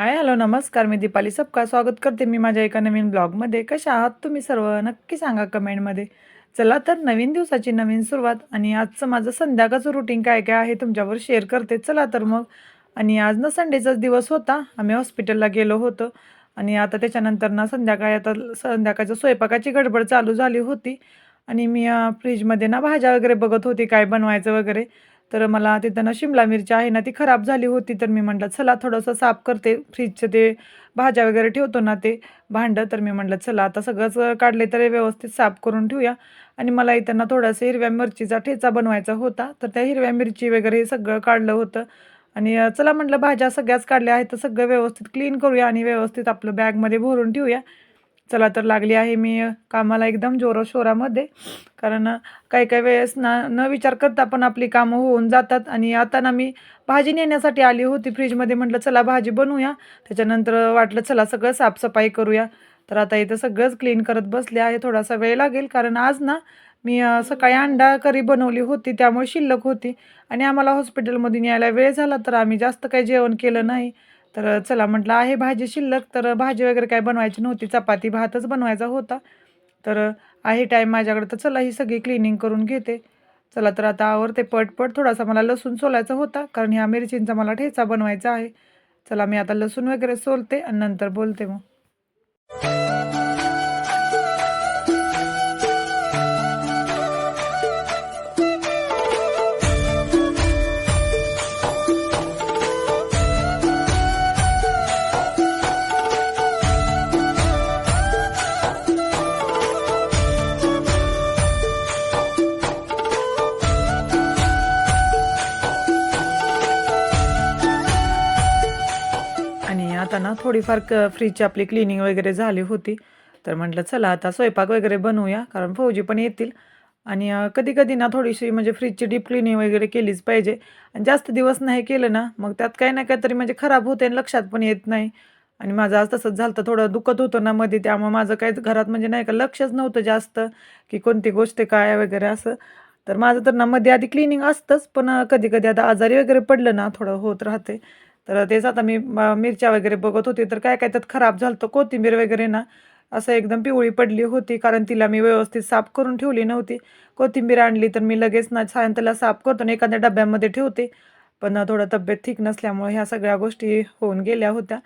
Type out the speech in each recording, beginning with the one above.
Hi hello नमस्कार मी दीपाली सबका स्वागत करते मी माझ्या एका नवीन ब्लॉगमध्ये. कशा आहात तुम्ही सर्व? नक्की सांगा कमेंटमध्ये. चला तर नवीन दिवसाची नवीन सुरुवात आणि आजचं माझं संध्याकाळचं रुटीन काय काय आहे तुमच्यावर शेअर करते. चला तर मग. आणि आज ना संडेचाच दिवस होता. आम्ही हॉस्पिटलला गेलो होतो. आणि आता त्याच्यानंतर ना संध्याकाळी आता संध्याकाळच्या स्वयंपाकाची गडबड चालू झाली होती. आणि मी फ्रीजमध्ये ना भाज्या वगैरे बघत होती काय बनवायचं वगैरे. तर मला तिथं ना शिमला मिरची आहे ना ती खराब झाली होती. तर मी म्हटलं चला थोडंसं साफ करते. फ्रीजचं ते भाज्या वगैरे ठेवतो ना ते भांडं. तर मी म्हटलं चला आता सगळंच काढले तर व्यवस्थित साफ करून ठेवूया. आणि मला इथं ना थोडासा हिरव्या मिरचीचा ठेचा बनवायचा होता. तर त्या हिरव्या मिरची वगैरे हे सगळं काढलं होतं. आणि चला म्हटलं भाज्या सगळ्याच काढल्या आहेत. तर सगळं व्यवस्थित क्लीन करूया आणि व्यवस्थित आपलं बॅगमध्ये भरून ठेवूया. चला तर लागली आहे मी कामाला एकदम जोराशोरामध्ये कारण काही काही वेळेस ना न विचार करता पण आपली कामं होऊन जातात. आणि आता ना मी भाजी नेण्यासाठी आली होती फ्रीजमध्ये. म्हटलं चला भाजी बनवूया. त्याच्यानंतर वाटलं चला सगळं साफसफाई करूया. तर आता इथं सगळंच क्लीन करत बसले आहे. थोडासा वेळ लागेल. कारण आज ना मी सकाळी अंडा करी बनवली होती. त्यामुळे शिल्लक होती. आणि आम्हाला हॉस्पिटलमधून यायला वेळ झाला. तर आम्ही जास्त काही जेवण केलं नाही. तर चला म्हटलं आहे भाजी शिल्लक तर भाजी वगैरे काय बनवायची नव्हती चपाती भातच बनवायचा होता. तर आहे टाईम माझ्याकडे तर चला ही सगळी क्लिनिंग करून घेते. चला तर आता आवरते पटपट थोडासा मला लसूण सोलायचा होता कारण ह्या मिरचींचा मला ठेचा बनवायचा आहे. चला मी आता लसूण वगैरे सोलते आणि नंतर बोलते मग. आता ना थोडीफार क फ्रीजची आपली क्लिनिंग वगैरे झाली होती. तर म्हटलं चला आता स्वयंपाक वगैरे बनवूया कारण फौजी पण येतील. आणि कधी कधी ना थोडीशी म्हणजे फ्रीजची डीप क्लिनिंग वगैरे केलीच पाहिजे. आणि जास्त दिवस नाही केलं ना मग त्यात काही ना काहीतरी म्हणजे खराब होते आणि लक्षात पण येत नाही. आणि माझं आज तसंच झालं तर थोडं दुखत होतं ना मध्ये त्यामुळे माझं काहीच घरात म्हणजे नाही का लक्षच नव्हतं जास्त की कोणती गोष्ट काय वगैरे असं. तर माझं तर ना मध्ये आधी क्लिनिंग असतंच पण कधी कधी आता आजारी वगैरे पडलं ना थोडं होत राहते. तर तेच आता मी मिरच्या वगैरे बघत होते. तर काय काय त्यात खराब झालं तर कोथिंबीर वगैरे ना असं एकदम पिवळी पडली होती कारण तिला मी व्यवस्थित साफ करून ठेवली नव्हती. कोथिंबीर आणली तर मी लगेच ना छान त्याला साफ करतो आणि एखाद्या डब्यामध्ये ठेवते. पण थोडं तब्येत ठीक नसल्यामुळे ह्या सगळ्या गोष्टी होऊन गेल्या होत्या.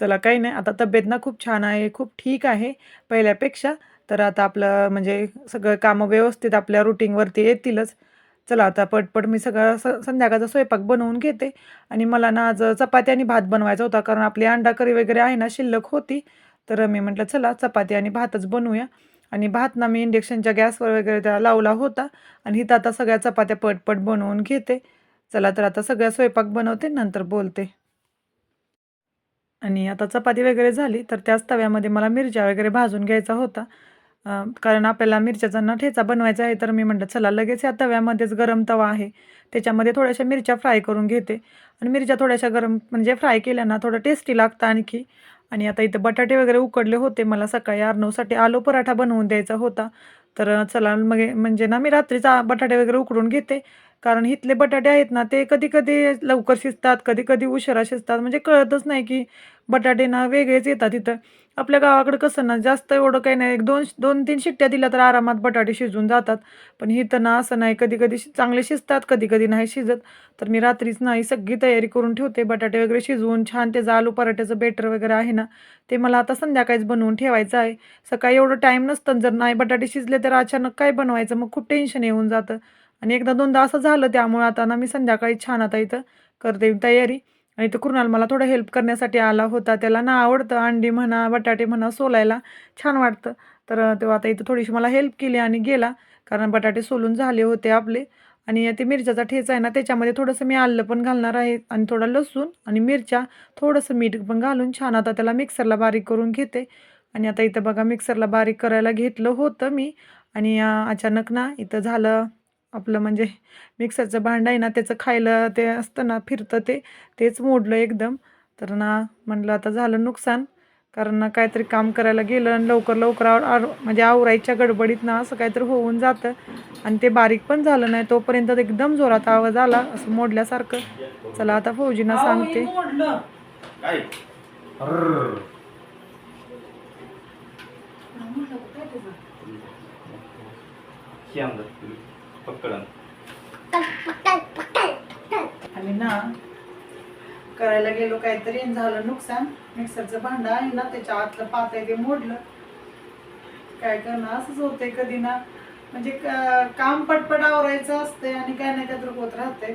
चला काही नाही. आता तब्येत ना खूप छान आहे खूप ठीक आहे पहिल्यापेक्षा. तर आता आपलं म्हणजे सगळं कामं व्यवस्थित आपल्या रुटीनवरती येतीलच. चला आता पटपट मी सगळं स संध्याकाळचा स्वयंपाक बनवून घेते. आणि मला ना आज चपाती आणि भात बनवायचा होता कारण आपली अंडा करी वगैरे आहे ना शिल्लक होती. तर मी म्हटलं चला चपाती आणि भातच बनवूया. आणि भात ना मी इंडक्शनच्या गॅसवर वगैरे त्याला लावला होता. आणि इथं आता सगळ्या चपात्या पटपट बनवून घेते. चला तर आता सगळ्या स्वयंपाक बनवते नंतर बोलते. आणि आता चपाती वगैरे झाली तर त्याच तव्यामध्ये मला मिरच्या वगैरे भाजून घ्यायचा होता. कारण आपल्याला मिरच्याचा ना ठेचा बनवायचा आहे तर मी म्हटलं चला लगेच या तव्यामध्येच गरम तवा आहे. त्याच्यामध्ये थोड्याशा मिरच्या फ्राय करून घेते. आणि मिरच्या थोड्याशा गरम म्हणजे फ्राय केल्या ना थोडं टेस्टी लागतं आणखी. आणि आता इथं बटाटे वगैरे उकडले होते. मला सकाळी अर्नवसाठी आलू पराठा बनवून द्यायचा होता. तर चला मग म्हणजे ना मी रात्रीचा बटाटे वगैरे उकडून घेते. कारण इथले बटाटे आहेत ना ते कधी कधी लवकर शिजतात कधी कधी उशिरा शिजतात. म्हणजे कळतच नाही की बटाटे ना वेगळेच येतात इथं. आपल्या गावाकडं कसं ना जास्त एवढं काही नाही. एक दोन दोन तीन शिट्ट्या दिल्या तर आरामात बटाटे शिजून जातात. पण इथं ना असं नाही. कधी कधी शि- चांगले शिजतात कधी कधी नाही शिजत. तर मी रात्रीच नाही सगळी तयारी करून ठेवते. बटाटे वगैरे शिजवून छान त्याचं आलू पराठ्याचं बेटर वगैरे आहे ना ते मला आता संध्याकाळीच बनवून ठेवायचं आहे. सकाळी एवढं टाईम नसतं. जर नाही बटाटे शिजले तर अचानक काय बनवायचं? मग खूप टेन्शन येऊन जातं. आणि एकदा दोनदा असं झालं त्यामुळे आता ना मी संध्याकाळी छान आता इथं करते तयारी. आणि इथं कृणाल मला थोडं हेल्प करण्यासाठी आला होता. त्याला ना आवडतं अंडी म्हणा बटाटे म्हणा सोलायला. छान वाटतं. तर तेव्हा आता इथं थोडीशी मला हेल्प केली आणि गेला. कारण बटाटे सोलून झाले होते आपले. आणि ते मिरच्याचा ठेचा आहे ना त्याच्यामध्ये थोडंसं मी आलं पण घालणार आहे. आणि थोडं लसूण आणि मिरच्या थोडंसं मीठ पण घालून छान आता त्याला मिक्सरला बारीक करून घेते. आणि आता इथं बघा मिक्सरला बारीक करायला घेतलं होतं मी. आणि अचानक ना इथं झालं आपलं म्हणजे मिक्सरचं भांडं आहे ना त्याचं खायला ते असतं ना फिरतं ते तेच मोडलं एकदम. तर ना म्हटलं आता झालं नुकसान कारण ना काहीतरी काम करायला गेलं आणि लवकर लवकर आव म्हणजे आवरायच्या गडबडीत ना असं काहीतरी होऊन जातं. आणि ते बारीक पण झालं नाही तोपर्यंत एकदम जोरात आवाज आला असं मोडल्यासारखं. चला आता फौजीना सांगते. काय? पकडन. आणि ना करायला गेलो काहीतरी आणि झालं नुकसान. मिक्सरचं भांडं आहे ना त्याच्या आतलं पात आहे ते मोडलं. काय करणं असंच होतंय कधी ना. म्हणजे काम पटपट आवरायचं असतंय आणि काय नाही काय होत राहतंय.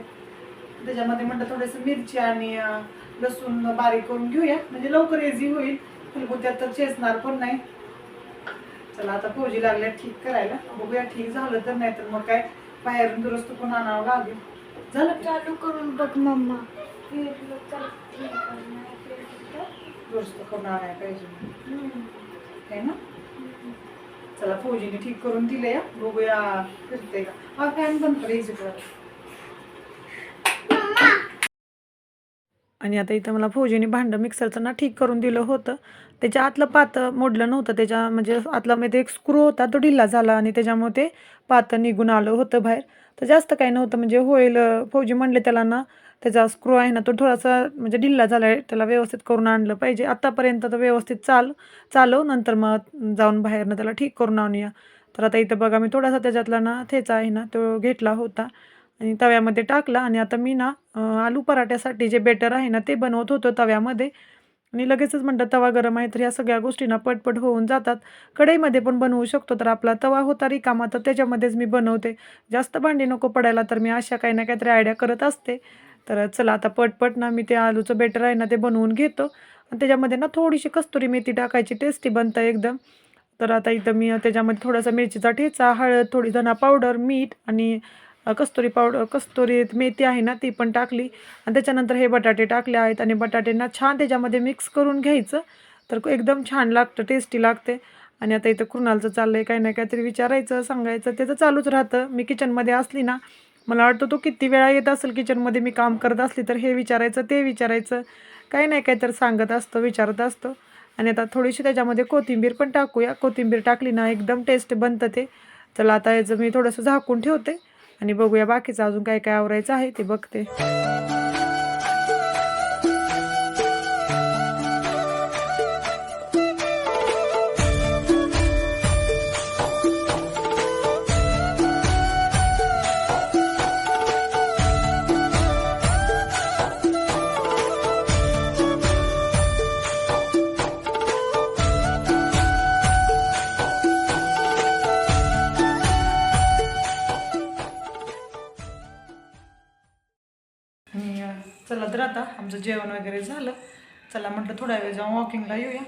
त्याच्यामध्ये म्हणतात थोडंसं मिरची आणि अं, लसूण बारीक करून घेऊया. म्हणजे लवकर इझी होईल. फुलगुत्यात तर चेचणार पण नाही. चला आता फौजी लागल्या ठीक करायला. बघूया ठीक झालं तर नाही तर मग काय बाहेरून दुरुस्त पण आणावं लागेल. झालं? चालू करून बघ मम्मा. फिरलं तर ठीक आहे, नाही फिरलं तर- दुरुस्त करून आणायला पाहिजे. हम्म. है ना? चला फौजीने ठीक करून दिले या बघूया फिरते का? हा फॅन बंद कर. आणि आता इथं मला फौजीने भांडं मिक्सरचं ना ठीक करून दिलं होतं. त्याच्या आतलं पातं मोडलं नव्हतं. त्याच्या म्हणजे आतला मध्ये एक स्क्रू होता तो ढिल्ला झाला आणि त्याच्यामुळे ते पातं निघून आलं होतं बाहेर. तर जास्त काही नव्हतं. म्हणजे होईल फौजी म्हणले त्याला ना त्याचा स्क्रू आहे ना तो थोडासा म्हणजे ढिल्ला झाला आहे त्याला व्यवस्थित करून आणलं पाहिजे. आत्तापर्यंत तर व्यवस्थित चाल चालव नंतर मग जाऊन बाहेरनं त्याला ठीक करून आणूया. तर आता इथं बघा मी थोडासा त्याच्यातला ना थेचा आहे ना तो घेतला होता. आणि तव्यामध्ये टाकला आणि आता मी ना आलू पराठ्यासाठी जे बेटर आहे ना ते बनवत होतो तव्यामध्ये. आणि लगेचच म्हणतात तवा गरम आहे तर ह्या सगळ्या गोष्टींना पटपट होऊन जातात. कढईमध्ये पण बनवू शकतो तर आपला तवा होता रिकामा तर त्याच्यामध्येच मी बनवते. जास्त भांडी नको पडायला तर मी अशा काही ना काहीतरी आयडिया करत असते. तर चला आता पटपट ना मी ते आलूचं बेटर आहे ना ते बनवून घेतो. आणि त्याच्यामध्ये ना थोडीशी कस्तुरी मेथी टाकायची टेस्टी बनतं एकदम. तर आता इथं मी त्याच्यामध्ये थोडासा मिरचीचा ठेचा हळद थोडी धना पावडर मीठ आणि कस्तुरी पावडर कस्तुरी मेथी आहे ना ती पण टाकली. आणि त्याच्यानंतर हे बटाटे टाकले आहेत आणि बटाट्यांना छान त्याच्यामध्ये मिक्स करून घ्यायचं. तर एकदम छान लागतं टेस्टी लागते. आणि आता इथं कृणालचं चाललं आहे काही ना काहीतरी विचारायचं सांगायचं. त्याचं चालूच राहतं. मी किचनमध्ये असली ना मला वाटतं तो किती वेळा येत असेल किचनमध्ये मी काम करत असली तर हे विचारायचं ते विचारायचं. काही नाही काही तर सांगत असतं विचारत असतो. आणि आता थोडीशी त्याच्यामध्ये कोथिंबीर पण टाकूया. कोथिंबीर टाकली ना एकदम टेस्ट बनतं ते. चला आता याचं मी थोडंसं झाकून ठेवते. आणि बघूया बाकीचं अजून काय काय आवरायचं आहे ते बघते. चला तर आता आमचं जेवण वगैरे झालं. चला म्हटलं थोड्या वेळ जाऊन वॉकिंगला येऊया.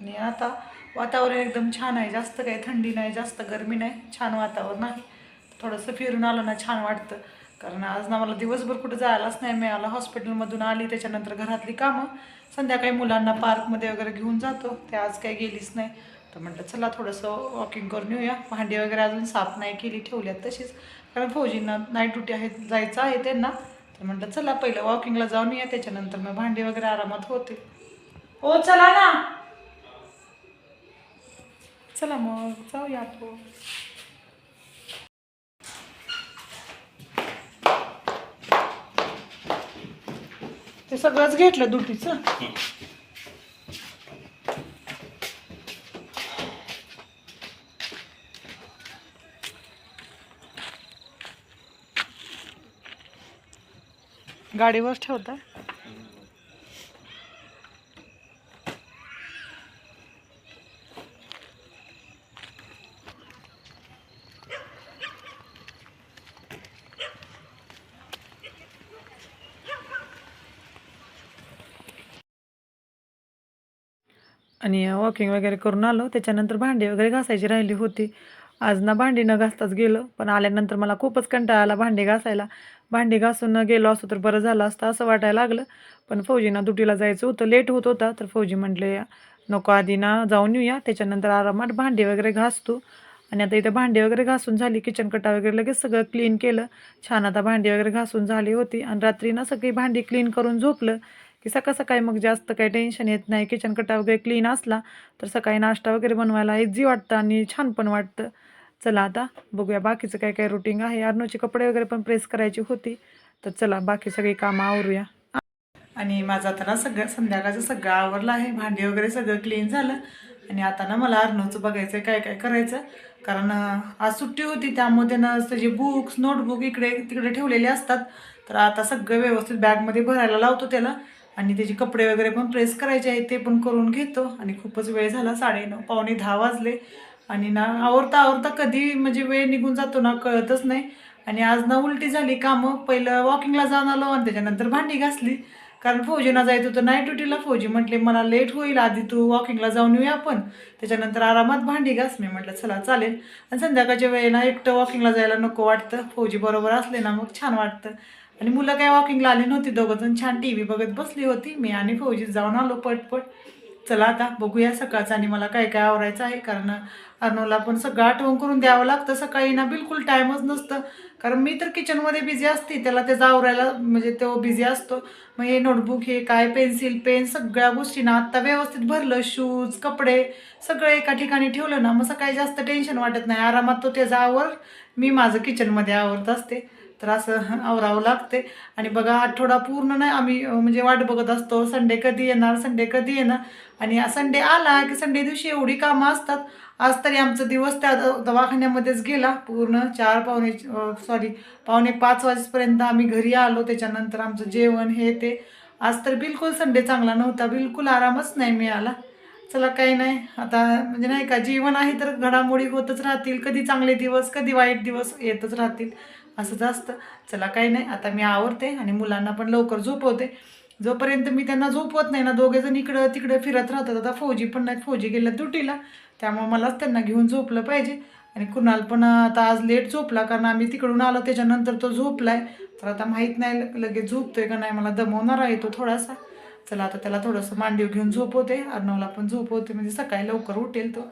आणि आता वातावरण एकदम छान आहे. जास्त काही थंडी नाही जास्त गरमी नाही. छान वातावरण आहे. थोडंसं फिरून आलं ना छान वाटतं. कारण आज ना मला दिवसभर कुठं जायलाच नाही मिळालं. हॉस्पिटलमधून आली त्याच्यानंतर घरातली कामं. संध्याकाळी मुलांना पार्कमध्ये वगैरे घेऊन जातो. ते आज काही गेलीच नाही. तर म्हटलं चला थोडंसं वॉकिंग करून येऊया. भांडी वगैरे अजून साफ नाही केली ठेवल्यात तशीच. कारण फौजींना नाईट ड्युटी आहे जायचं आहे त्यांना. तर म्हटलं चला पहिलं वॉकिंगला जाऊन या त्याच्यानंतर मग भांडी वगैरे आरामात होते हो चला ना. चला मग जाऊया आपण. ते सगळंच घेतलं दुटीचं? गाडीवर ठेवता आणि वॉकिंग वगैरे करून आलो. त्याच्यानंतर भांडी वगैरे घासायची राहिली होती. आज ना भांडी न घासताच गेलो पण आल्यानंतर मला खूपच कंटाळा आला भांडी घासायला. भांडी घासून गेलो असतो तर बरं झालं असतं असं वाटायला लागलं. पण फौजीना दुटीला जायचं होतं लेट होत होता. तर फौजी म्हटले नको आधी ना जाऊन येऊया त्याच्यानंतर आरामात भांडी वगैरे घासतो. आणि आता इथं भांडी वगैरे घासून झाली किचन कटा वगैरे लगेच सगळं क्लीन केलं. छान आता भांडी वगैरे घासून झाली होती. आणि रात्री ना सगळी भांडी क्लीन करून झोपलं की सकाळ सकाळी मग जास्त काही टेन्शन येत नाही. किचन कटा वगैरे क्लीन असला तर सकाळी नाश्ता वगैरे बनवायला इझी वाटतं आणि छान पण वाटतं. चला आता बघूया बाकीचं काय काय रुटीन आहे. अर्नोचे कपडे वगैरे पण प्रेस करायची होती. तर चला बाकी सगळी कामं आवरूया. आणि माझं आता ना सगळं संध्याकाळचं सगळं आवरलं आहे. भांडी वगैरे सगळं क्लीन झालं. आणि आता ना मला अर्नोचं बघायचं आहे काय काय करायचं. कारण आज सुट्टी होती त्यामध्ये ना त्याचे बुक्स नोटबुक इकडे तिकडे ठेवलेले असतात. तर आता सगळं व्यवस्थित बॅगमध्ये भरायला लावतो त्याला. आणि त्याचे कपडे वगैरे पण प्रेस करायचे आहेत ते पण करून घेतो. आणि खूपच वेळ झाला साडेनऊ पावणे दहा वाजले. आणि ना आवरता आवरता कधी म्हणजे वेळ निघून जातो ना कळतच नाही. आणि आज ना उलटी झाली कामं पहिलं वॉकिंगला जाऊन आलो आणि त्याच्यानंतर भांडी घासली. कारण फौजीना जायचं होतं नाईट ड्युटीला फौजी म्हटले मला लेट होईल आधी तू वॉकिंगला जाऊन येऊया आपण. त्याच्यानंतर आरामात भांडी घास मी म्हटलं चला चालेल. आणि संध्याकाळच्या वेळेला एकटं वॉकिंगला जायला नको वाटतं. फौजी बरोबर असले ना मग छान वाटतं. आणि मुलं काय वॉकिंगला आली नव्हती दोघं जण. छान टी व्ही बघत बसली होती. मी आणि फौजी जाऊन आलो पटपट. चला आता बघूया सकाळचं आणि मला काय काय आवरायचं आहे कारण अर्नवला पण सगळं आठवण करून द्यावं लागतं. सकाळी ना बिलकुल टाईमच नसतं. कारण मी तर किचनमध्ये बिझी असते त्याला त्याचा आवरायला म्हणजे तो बिझी असतो. मग हे नोटबुक हे काय पेन्सिल पेन सगळ्या गोष्टींना आत्ता व्यवस्थित भरलं शूज कपडे सगळं एका ठिकाणी ठेवलं ना मग सकाळी जास्त टेन्शन वाटत नाही. आरामात तो त्याचा आवर मी माझं किचनमध्ये आवरत असते. तर असं आवरावं लागते. आणि बघा आठवडा पूर्ण नाही आम्ही म्हणजे वाट बघत असतो. संडे कधी येणार संडे कधी येणार? आणि संडे आला की संडे दिवशी एवढी कामं असतात. आज तरी आमचा दिवस त्या दवाखान्यामध्येच गेला. पूर्ण चार पावणे सॉरी पावणे पाच वाजेपर्यंत आम्ही घरी आलो. त्याच्यानंतर आमचं जेवण हे ते. आज तर बिलकुल संडे चांगला नव्हता. बिलकुल आरामच नाही मिळाला. चला काही नाही. आता म्हणजे नाही का जीवन आहे तर घडामोडी होतच राहतील. कधी चांगले दिवस कधी वाईट दिवस येतच राहतील. असंच असतं चला काही नाही. आता मी आवरते आणि मुलांना पण लवकर झोपवते. जोपर्यंत मी त्यांना झोपवत नाही ना दोघे जण इकडं तिकडं फिरत राहतात. आता फौजी पण नाहीत. फौजी गेल्या तुटीला त्यामुळे मलाच त्यांना घेऊन झोपलं पाहिजे. आणि कुणाल पण आता आज लेट झोपला. कारण आम्ही तिकडून आलो त्याच्यानंतर तो झोपलाय. तर आता माहीत नाही लगेच झोपतोय का नाही. मला दमवणार आहे तो थोडासा. चला आता त्याला थोडंसं मांडीव घेऊन झोपवते. अर्णवला पण झोपवते. म्हणजे सकाळी लवकर उठेल तो.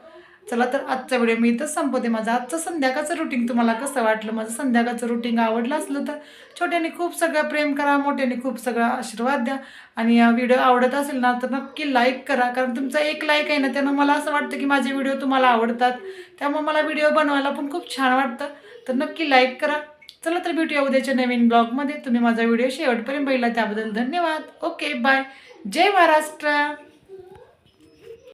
चला तर आजचा व्हिडिओ मी इथंच संपवते. माझं आजचं संध्याकाळचं रुटीन तुम्हाला कसं वाटलं? माझं संध्याकाळचं रुटीन आवडलं असलं तर छोट्याने खूप सगळं प्रेम करा मोठ्याने खूप सगळा आशीर्वाद द्या. आणि या व्हिडिओ आवडत असेल ना तर नक्की लाईक करा. कारण तुमचा एक लाईक आहे ना त्यानं मला असं वाटतं की माझे व्हिडिओ तुम्हाला आवडतात. त्यामुळे मला व्हिडिओ बनवायला पण खूप छान वाटतं. तर नक्की लाईक करा. चला तर भेटूया उद्याच्या नवीन ब्लॉगमध्ये तुम्ही माझा व्हिडिओ शेवटपर्यंत बघितला त्याबद्दल धन्यवाद. ओके बाय जय महाराष्ट्र.